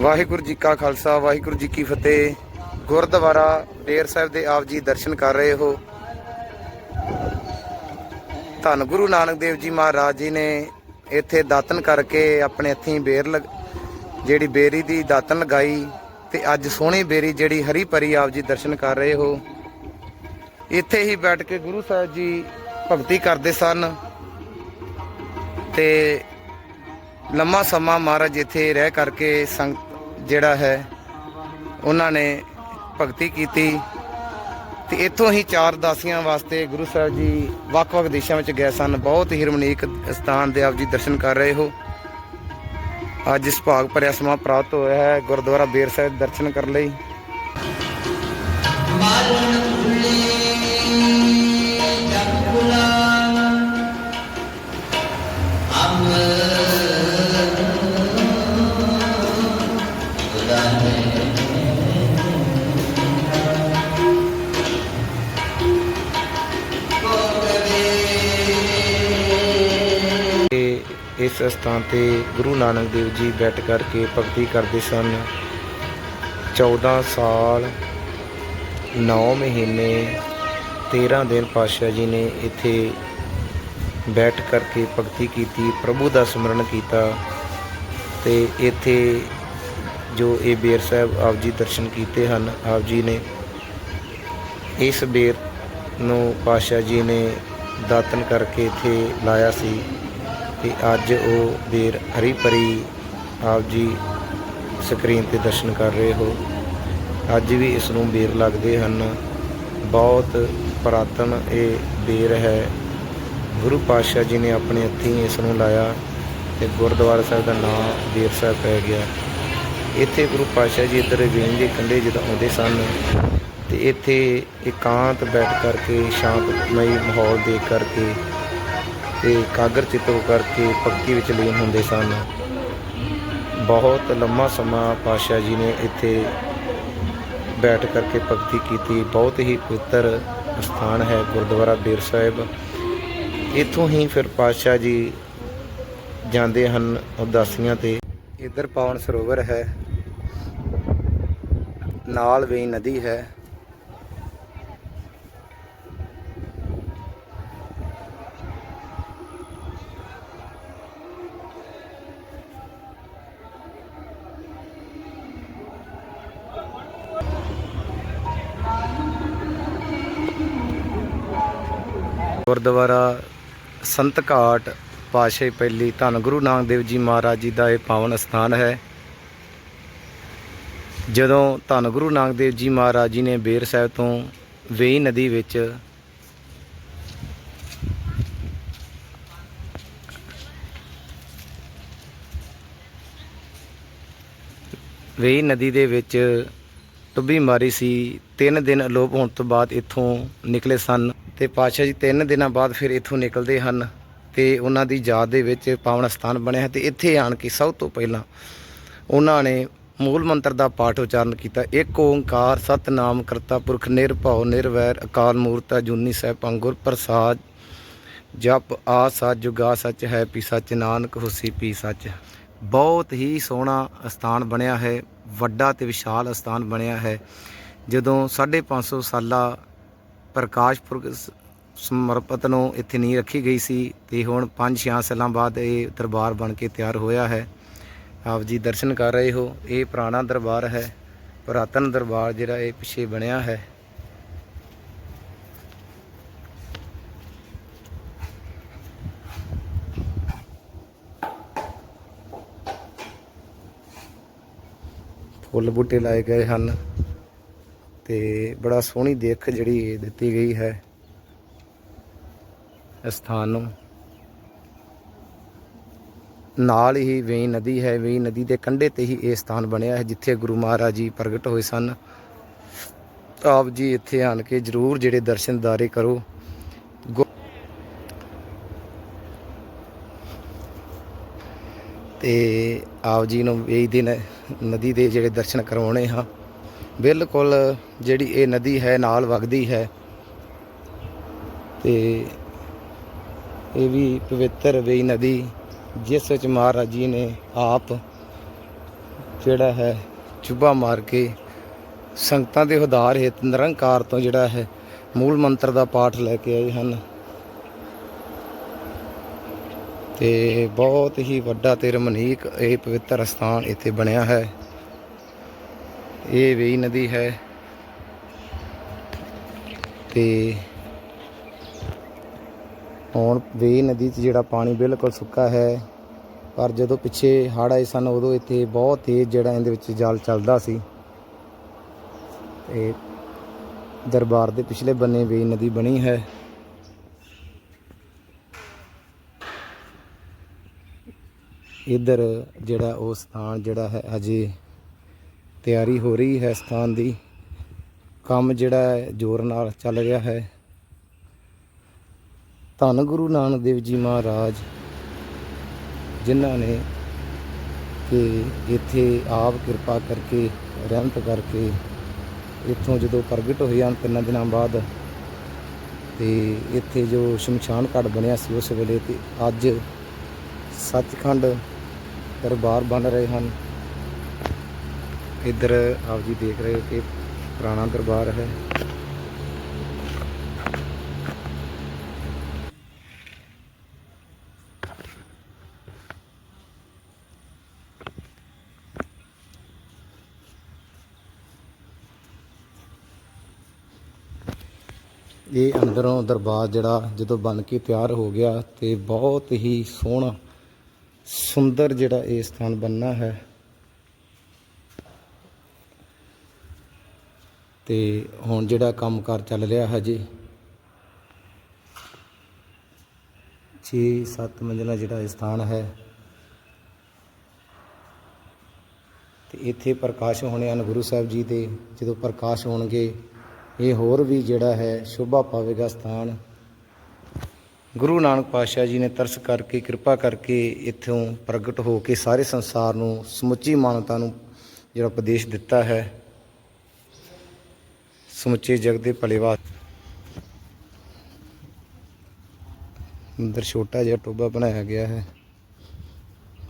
ਵਾਹਿਗੁਰੂ ਜੀ ਕਾ ਖਾਲਸਾ, ਵਾਹਿਗੁਰੂ ਜੀ ਕੀ ਫਤਿਹ। ਗੁਰਦੁਆਰਾ ਡੇਰ ਸਾਹਿਬ ਦੇ ਆਪ ਜੀ ਦਰਸ਼ਨ ਕਰ ਰਹੇ ਹੋ। ਧੰਨ ਗੁਰੂ ਨਾਨਕ ਦੇਵ ਜੀ ਮਹਾਰਾਜ ਜੀ ਨੇ ਇੱਥੇ ਦਾਤਨ ਕਰਕੇ ਆਪਣੇ ਹੱਥੀਂ ਬੇਰ ਲਗ, ਜਿਹੜੀ ਬੇਰੀ ਦੀ ਦਾਤਨ ਲਗਾਈ ਤੇ ਅੱਜ ਸੋਹਣੀ ਬੇਰੀ ਜਿਹੜੀ ਹਰੀ ਭਰੀ ਆਪ ਜੀ ਦਰਸ਼ਨ ਕਰ ਰਹੇ ਹੋ। ਇੱਥੇ ਹੀ ਬੈਠ ਕੇ ਗੁਰੂ ਸਾਹਿਬ ਜੀ ਭਗਤੀ ਕਰਦੇ ਸਨ। ਤੇ ਲੰਮਾ ਸਮਾਂ ਮਹਾਰਾਜ ਇੱਥੇ ਰਹਿ ਕਰਕੇ ਸੰਗਤ ਜਿਹੜਾ ਹੈ, ਉਹਨਾਂ ਨੇ ਭਗਤੀ ਕੀਤੀ ਤੇ ਇੱਥੋਂ ਹੀ ਚਾਰ ਦਾਸੀਆਂ ਵਾਸਤੇ ਗੁਰੂ ਸਾਹਿਬ ਜੀ ਵੱਖ-ਵੱਖ ਦੇਸ਼ਾਂ ਵਿੱਚ ਗਏ ਸਨ। ਬਹੁਤ ਹੀ ਰਮਣੀਕ ਸਥਾਨ ਦੇ ਆਪ ਜੀ ਦਰਸ਼ਨ ਕਰ ਰਹੇ ਹੋ। ਅੱਜ ਇਸ ਭਾਗ ਭਰਿਆ ਸਮਾਂ ਪ੍ਰਾਪਤ ਹੋਇਆ ਹੈ। ਗੁਰਦੁਆਰਾ ਬੇਰ ਸਾਹਿਬ ਦਰਸ਼ਨ ਕਰਨ ਲਈ। ਇਸ ਸਥਾਨ ਤੇ ਗੁਰੂ ਨਾਨਕ ਦੇਵ ਜੀ ਬੈਠ ਕਰਕੇ ਭਗਤੀ ਕਰਦੇ ਸਨ। 14 ਸਾਲ 9 ਮਹੀਨੇ 13 ਦਿਨ ਪਾਤਸ਼ਾਹ ਜੀ ਨੇ ਇੱਥੇ ਬੈਠ ਕਰਕੇ ਭਗਤੀ ਕੀਤੀ, ਪ੍ਰਭੂ ਦਾ ਸਿਮਰਨ ਕੀਤਾ ਤੇ ਇੱਥੇ ਜੋ ਇਹ ਬੇਰ ਸਾਹਿਬ ਆਪ ਜੀ ਦਰਸ਼ਨ ਕੀਤੇ ਹਨ, ਆਪ ਜੀ ਨੇ ਇਸ ਬੇਰ ਨੂੰ ਪਾਤਸ਼ਾਹ ਜੀ ਨੇ ਦਾਤਨ ਕਰਕੇ ਇੱਥੇ ਲਾਇਆ ਸੀ ਤੇ ਅੱਜ ਉਹ ਬੇਰ ਹਰੀ ਭਰੀ ਆਪ ਜੀ ਸਕਰੀਨ ਤੇ ਦਰਸ਼ਨ ਕਰ ਰਹੇ ਹੋ। ਅੱਜ ਵੀ ਇਸ ਨੂੰ ਬੇਰ ਲੱਗਦੇ ਹਨ। ਬਹੁਤ ਪੁਰਾਤਨ ਇਹ ਬੇਰ ਹੈ। ਗੁਰੂ ਪਾਤਸ਼ਾਹ ਜੀ ਨੇ ਆਪਣੇ ਹੱਥੀਂ ਇਸ ਨੂੰ ਲਾਇਆ ਤੇ ਗੁਰਦੁਆਰਾ ਸਾਹਿਬ ਦਾ ਨਾਮ ਬੇਰ ਸਾਹਿਬ ਪੈ ਗਿਆ। ਇੱਥੇ ਗੁਰੂ ਪਾਤਸ਼ਾਹ ਜੀ ਇੱਧਰ ਵੇਣ ਦੇ ਕੰਢੇ ਜਦੋਂ ਆਉਂਦੇ ਸਨ ਤੇ ਇੱਥੇ ਇਕਾਂਤ ਬੈਠ ਕਰਕੇ, ਸ਼ਾਂਤਮਈ ਮਾਹੌਲ ਦੇਖ ਕਰਕੇ ਤੇ ਕਾਗਰ ਚਿੱਤੋ ਕਰਕੇ ਭਗਤੀ ਵਿੱਚ ਲੀਨ ਹੁੰਦੇ ਸਨ। ਬਹੁਤ ਲੰਮਾ ਸਮਾਂ ਪਾਤਸ਼ਾਹ ਜੀ ਨੇ ਇੱਥੇ ਬੈਠ ਕਰਕੇ ਭਗਤੀ ਕੀਤੀ। ਬਹੁਤ ਹੀ ਪਵਿੱਤਰ ਸਥਾਨ ਹੈ ਗੁਰਦੁਆਰਾ ਬੇਰ ਸਾਹਿਬ। ਇੱਥੋਂ ਹੀ ਫਿਰ ਪਾਤਸ਼ਾਹ ਜੀ ਜਾਂਦੇ ਹਨ ਉਦਾਸੀਆਂ ਤੇ। ਇੱਧਰ ਪਾਵਨ ਸਰੋਵਰ ਹੈ। ਨਾਲ ਵੇਈ ਨਦੀ ਹੈ। ਗੁਰਦੁਆਰਾ ਸੰਤ ਘਾਟ ਪਾਸ਼ੇ ਪਹਿਲੀ ਧੰਨ ਗੁਰੂ ਨਾਨਕ ਦੇਵ ਜੀ ਮਹਾਰਾਜ ਜੀ ਦਾ ਇਹ ਪਾਵਨ ਸਥਾਨ ਹੈ। ਜਦੋਂ ਧੰਨ ਗੁਰੂ ਨਾਨਕ ਦੇਵ ਜੀ ਮਹਾਰਾਜ ਜੀ ਨੇ ਬੇਰ ਸਾਹਿਬ ਤੋਂ ਵੇਈ ਨਦੀ ਵਿੱਚ ਵੇਈ ਨਦੀ ਦੇ ਵਿੱਚ ਟੁੱਬੀ ਮਾਰੀ ਸੀ, ਤਿੰਨ ਦਿਨ ਅਲੋਪ ਹੋਣ ਤੋਂ ਬਾਅਦ ਇੱਥੋਂ ਨਿਕਲੇ ਸਨ ਤੇ ਪਾਤਸ਼ਾਹ ਜੀ ਤਿੰਨ ਦਿਨਾਂ ਬਾਅਦ ਫਿਰ ਇੱਥੋਂ ਨਿਕਲਦੇ ਹਨ ਤੇ ਉਹਨਾਂ ਦੀ ਯਾਦ ਦੇ ਵਿੱਚ ਪਾਵਨ ਸਥਾਨ ਬਣਿਆ ਹੈ ਤੇ ਇੱਥੇ ਆਣ ਕੇ ਸਭ ਤੋਂ ਪਹਿਲਾਂ ਉਹਨਾਂ ਨੇ ਮੂਲ ਮੰਤਰ ਦਾ ਪਾਠ ਉਚਾਰਨ ਕੀਤਾ। ਇੱਕ ਓੰਕਾਰ ਸਤਨਾਮ ਕਰਤਾ ਪੁਰਖ ਨਿਰਭਉ ਨਿਰਵੈਰ ਅਕਾਲ ਮੂਰਤਾ ਜੁਨੀ ਸਾਹਿਬ ਅੰਗੁਰ ਪ੍ਰਸਾਦ ਜਪ ਆ ਸੱਚ ਜੁਗਾ ਸੱਚ ਹੈ ਪੀ ਸੱਚ ਨਾਨਕ ਹੁਸ਼ੀ ਪੀ ਸੱਚ। ਬਹੁਤ ਹੀ ਸੋਹਣਾ ਸਥਾਨ ਬਣਿਆ ਹੈ, ਵੱਡਾ ਤੇ ਵਿਸ਼ਾਲ ਸਥਾਨ ਬਣਿਆ ਹੈ। ਜਦੋਂ 550 ਸਾਲਾ ਪ੍ਰਕਾਸ਼ ਪੁਰਖ ਸਮਰਪਿਤ ਨੂੰ ਇੱਥੇ ਨਹੀਂ ਰੱਖੀ ਗਈ ਸੀ ਤੇ ਹੁਣ 5-6 ਸਾਲਾਂ ਬਾਅਦ ਇਹ ਦਰਬਾਰ ਬਣ ਕੇ ਤਿਆਰ ਹੋਇਆ ਹੈ। ਆਪ ਜੀ ਦਰਸ਼ਨ ਕਰ ਰਹੇ ਹੋ। ਇਹ ਪੁਰਾਣਾ ਦਰਬਾਰ ਹੈ। ਪੁਰਾਤਨ ਦਰਬਾਰ ਜਿਹੜਾ ਇਹ ਪਿੱਛੇ ਬਣਿਆ ਹੈ। ਫੁੱਲ ਬੂਟੇ ਲਾਏ ਗਏ ਹਨ ਤੇ ਬੜਾ ਸੋਹਣੀ ਦੇਖ ਜਿਹੜੀ ਦਿੱਤੀ ਗਈ ਹੈ ਇਸ ਸਥਾਨ ਨੂੰ। ਨਾਲ ਹੀ ਵੇਈ ਨਦੀ ਹੈ, ਵੇਈ ਨਦੀ ਦੇ ਕੰਢੇ ਤੇ ਹੀ ਇਹ ਸਥਾਨ ਬਣਿਆ ਹੈ, ਜਿੱਥੇ ਗੁਰੂ ਮਹਾਰਾਜ ਜੀ ਪ੍ਰਗਟ ਹੋਏ ਸਨ। ਆਪ ਜੀ ਇੱਥੇ ਆਣ ਕੇ ਜਰੂਰ ਜਿਹੜੇ ਦਰਸ਼ਨ ਦਾਰੇ ਕਰੋ। ਗੁ- ਤੇ ਆਪ ਜੀ ਨੂੰ ਵੇਈ ਦੀ ਨਦੀ ਦੇ ਜਿਹੜੇ ਦਰਸ਼ਨ ਕਰਵਾਉਣੇ ਹਾਂ। ਬਿਲਕੁਲ ਜਿਹੜੀ ਇਹ ਨਦੀ ਹੈ, ਨਾਲ ਵਗਦੀ ਹੈ। ਤੇ ਇਹ ਵੀ ਪਵਿੱਤਰ ਵੇਈ ਨਦੀ ਜਿਸ ਵਿੱਚ ਮਹਾਰਾਜ ਜੀ ਨੇ ਆਪ ਜਿਹੜਾ ਹੈ ਚੁੱਭਾ ਮਾਰ ਕੇ ਸੰਗਤਾਂ ਦੇ ਉਧਾਰ ਹਿਤ ਨਿਰੰਕਾਰ ਤੋਂ ਜਿਹੜਾ ਹੈ ਮੂਲ ਮੰਤਰ ਦਾ ਪਾਠ ਲੈ ਕੇ ਆਏ ਹਨ। ਤੇ ਬਹੁਤ ਹੀ ਵੱਡਾ ਤੇ ਰਮਣੀਕ ਇਹ ਪਵਿੱਤਰ ਸਥਾਨ ਇੱਥੇ ਬਣਿਆ ਹੈ। ਇਹ ਵੇਈ ਨਦੀ ਹੈ। ਤੇ ਹੁਣ ਵੇ ਨਦੀ 'ਚ ਜਿਹੜਾ ਪਾਣੀ ਬਿਲਕੁਲ ਸੁੱਕਾ ਹੈ, ਪਰ ਜਦੋਂ ਪਿੱਛੇ ਹੜ੍ਹ ਆਏ ਸਨ, ਉਦੋਂ ਇੱਥੇ ਬਹੁਤ ਤੇਜ਼ ਜਿਹੜਾ ਇਹਦੇ ਵਿੱਚ ਜਲ ਚੱਲਦਾ ਸੀ। ਤੇ ਦਰਬਾਰ ਦੇ ਪਿਛਲੇ ਬੰਨੇ ਵੇ ਨਦੀ ਬਣੀ ਹੈ। ਇੱਧਰ ਜਿਹੜਾ ਉਹ ਸਥਾਨ ਜਿਹੜਾ ਹੈ ਅਜੇ ਤਿਆਰੀ ਹੋ ਰਹੀ ਹੈ ਸਥਾਨ ਦੀ। ਕੰਮ ਜਿਹੜਾ ਹੈ, ਜ਼ੋਰ ਨਾਲ ਚੱਲ ਰਿਹਾ ਹੈ। ਧੰਨ ਗੁਰੂ ਨਾਨਕ ਦੇਵ ਜੀ ਮਹਾਰਾਜ, ਜਿਨ੍ਹਾਂ ਨੇ ਕਿ ਇੱਥੇ ਆਪ ਕਿਰਪਾ ਕਰਕੇ, ਰਹਿਮਤ ਕਰਕੇ ਇੱਥੋਂ ਜਦੋਂ ਪ੍ਰਗਟ ਹੋਏ ਹਨ ਤਿੰਨਾਂ ਦਿਨਾਂ ਬਾਅਦ, ਤੇ ਇੱਥੇ ਜੋ ਸ਼ਮਸ਼ਾਨ ਘਾਟ ਬਣਿਆ ਸੀ ਉਸ ਵੇਲੇ ਤੇ ਅੱਜ ਸੱਚਖੰਡ ਦਰਬਾਰ ਬਣ ਰਹੇ ਹਨ। ਇੱਧਰ ਆਪ ਜੀ ਦੇਖ ਰਹੇ ਹੋ ਕਿ ਪੁਰਾਣਾ ਦਰਬਾਰ ਹੈ ਇਹ ਅੰਦਰੋਂ ਦਰਬਾਰ ਜਿਹੜਾ ਜਦੋਂ ਬਣ ਕੇ ਤਿਆਰ ਹੋ ਗਿਆ ਤੇ ਬਹੁਤ ਹੀ ਸੋਹਣਾ, ਸੁੰਦਰ ਜਿਹੜਾ ਇਹ ਸਥਾਨ ਬਣਨਾ ਹੈ। ਤੇ ਹੁਣ ਜਿਹੜਾ ਕੰਮਕਾਰ ਚੱਲ ਰਿਹਾ ਹਜੇ 6-7 ਮੰਜ਼ਲਾ ਜਿਹੜਾ ਇਹ ਸਥਾਨ ਹੈ। ਤੇ ਇੱਥੇ ਪ੍ਰਕਾਸ਼ ਹੋਣੇ ਹਨ ਗੁਰੂ ਸਾਹਿਬ ਜੀ ਦੇ, ਜਦੋਂ ਪ੍ਰਕਾਸ਼ ਹੋਣਗੇ ਇਹ ਹੋਰ ਵੀ ਜਿਹੜਾ ਹੈ ਸ਼ੋਭਾ ਪਾਵੇਗਾ ਸਥਾਨ। ਗੁਰੂ ਨਾਨਕ ਪਾਤਸ਼ਾਹ ਜੀ ਨੇ ਤਰਸ ਕਰਕੇ, ਕਿਰਪਾ ਕਰਕੇ ਇੱਥੋਂ ਪ੍ਰਗਟ ਹੋ ਕੇ ਸਾਰੇ ਸੰਸਾਰ ਨੂੰ ਸਮੁੱਚੀ ਮਾਨਵਤਾ ਨੂੰ ਜਿਹੜਾ ਉਪਦੇਸ਼ ਦਿੱਤਾ ਹੈ। ਸਮੁੱਚੇ ਜਗ ਦੇ ਭਲੇ ਵਾਸਤੇ। ਅੰਦਰ ਛੋਟਾ ਜਿਹਾ ਟੋਬਾ ਬਣਾਇਆ ਗਿਆ ਹੈ।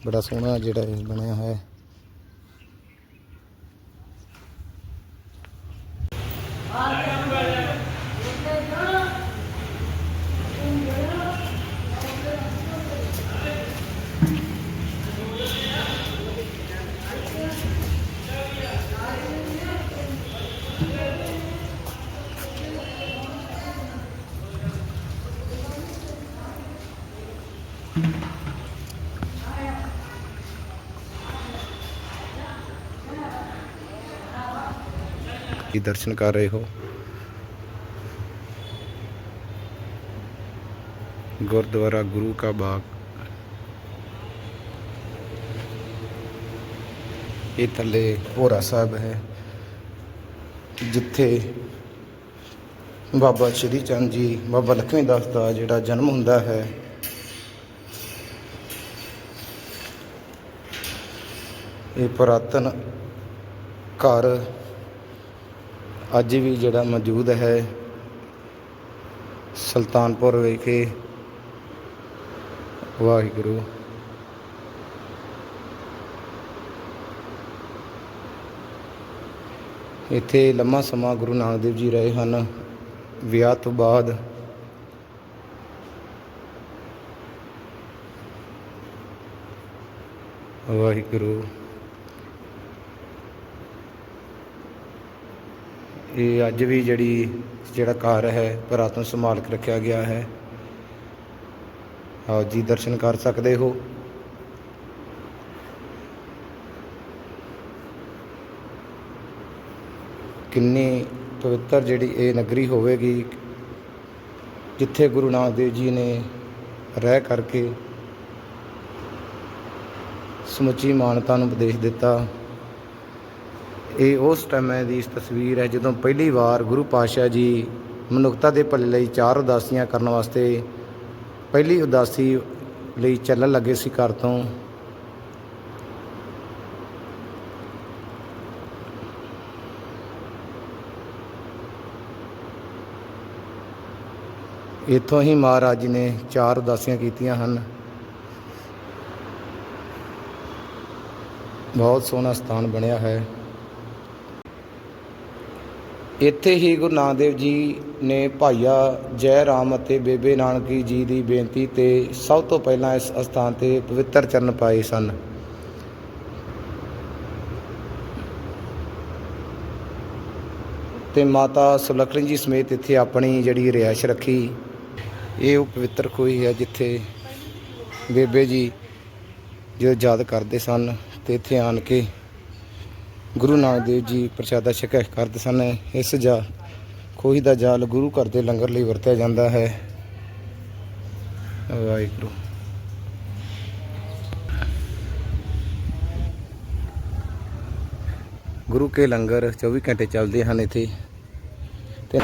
ਬੜਾ ਸੋਹਣਾ ਜਿਹੜਾ ਇਹ ਬਣਿਆ ਹੈ। ਕੀ ਦਰਸ਼ਨ ਕਰ ਰਹੇ ਹੋ। ਗੁਰਦੁਆਰਾ ਗੁਰੂ ਕਾ ਬਾਗ। ਇਹ ਥੱਲੇ ਭੋਰਾ ਸਾਹਿਬ ਹੈ, ਜਿੱਥੇ ਬਾਬਾ ਸ਼੍ਰੀ ਚੰਦ ਜੀ, ਬਾਬਾ ਲਖਮੀ ਦਾਸ ਦਾ ਜਿਹੜਾ ਜਨਮ ਹੁੰਦਾ ਹੈ। ਇਹ ਪੁਰਾਤਨ ਘਰ ਅੱਜ ਵੀ ਜਿਹੜਾ ਮੌਜੂਦ ਹੈ ਸੁਲਤਾਨਪੁਰ ਵਿਖੇ, ਵਾਹਿਗੁਰੂ। ਇੱਥੇ ਲੰਮਾ ਸਮਾਂ ਗੁਰੂ ਨਾਨਕ ਦੇਵ ਜੀ ਰਹੇ ਹਨ। ਵਿਆਹ ਤੋਂ ਬਾਅਦ ਵਾਹਿਗੁਰੂ। ਇਹ ਅੱਜ ਵੀ ਜਿਹੜੀ, ਜਿਹੜਾ ਘਰ ਹੈ ਪੁਰਾਤਨ ਸੰਭਾਲ ਕੇ ਰੱਖਿਆ ਗਿਆ ਹੈ। ਆਓ ਜੀ ਦਰਸ਼ਨ ਕਰ ਸਕਦੇ ਹੋ। ਕਿੰਨੀ ਪਵਿੱਤਰ ਜਿਹੜੀ ਇਹ ਨਗਰੀ ਹੋਵੇਗੀ, ਜਿੱਥੇ ਗੁਰੂ ਨਾਨਕ ਦੇਵ ਜੀ ਨੇ ਰਹਿ ਕਰਕੇ ਸਮੁੱਚੀ ਮਾਨਤਾ ਨੂੰ ਉਪਦੇਸ਼ ਦਿੱਤਾ। ਇਹ ਉਸ ਟਾਈਮ ਦੀ ਤਸਵੀਰ ਹੈ ਜਦੋਂ ਪਹਿਲੀ ਵਾਰ ਗੁਰੂ ਪਾਤਸ਼ਾਹ ਜੀ ਮਨੁੱਖਤਾ ਦੇ ਭਲੇ ਲਈ ਚਾਰ ਉਦਾਸੀਆਂ ਕਰਨ ਵਾਸਤੇ ਪਹਿਲੀ ਉਦਾਸੀ ਲਈ ਚੱਲਣ ਲੱਗੇ ਸੀ ਘਰ ਤੋਂ। ਇੱਥੋਂ ਹੀ ਮਹਾਰਾਜ ਜੀ ਨੇ ਚਾਰ ਉਦਾਸੀਆਂ ਕੀਤੀਆਂ ਹਨ। ਬਹੁਤ ਸੋਹਣਾ ਸਥਾਨ ਬਣਿਆ ਹੈ। ਇੱਥੇ ਹੀ ਗੁਰੂ ਨਾਨਕ ਦੇਵ ਜੀ ਨੇ ਭਾਈਆ ਜੈ ਰਾਮ ਅਤੇ ਬੇਬੇ ਨਾਨਕੀ ਜੀ ਦੀ ਬੇਨਤੀ ਤੇ ਸਭ ਤੋਂ ਪਹਿਲਾਂ ਇਸ ਅਸਥਾਨ ਤੇ ਪਵਿੱਤਰ ਚਰਨ ਪਾਏ ਸਨ। ਤੇ ਮਾਤਾ ਸੁਲੱਖਣੀ ਜੀ ਸਮੇਤ ਇੱਥੇ ਆਪਣੀ ਜਿਹੜੀ ਰਿਹਾਇਸ਼ ਰੱਖੀ। ਇਹ ਉਹ ਪਵਿੱਤਰ ਖੂਹੀ ਹੈ ਜਿੱਥੇ ਬੇਬੇ ਜੀ ਜੋ ਯਾਦ ਕਰਦੇ ਸਨ ਤੇ ਇੱਥੇ ਆਣ ਕੇ ਗੁਰੂ ਨਾਨਕ ਦੇਵ ਜੀ ਪ੍ਰਸ਼ਾਦਾ ਛਕਿਆ ਕਰਦੇ ਸਨ। ਇਸ ਜਾ ਖੋਹੀ ਦਾ ਜਾਲ ਗੁਰੂ ਘਰ ਦੇ ਲੰਗਰ ਲਈ ਵਰਤਿਆ ਜਾਂਦਾ ਹੈ। ਵਾਹਿਗੁਰੂ। ਗੁਰੂ ਕੇ ਲੰਗਰ 24 ਘੰਟੇ ਚੱਲਦੇ ਹਨ ਇੱਥੇ। ਤੇ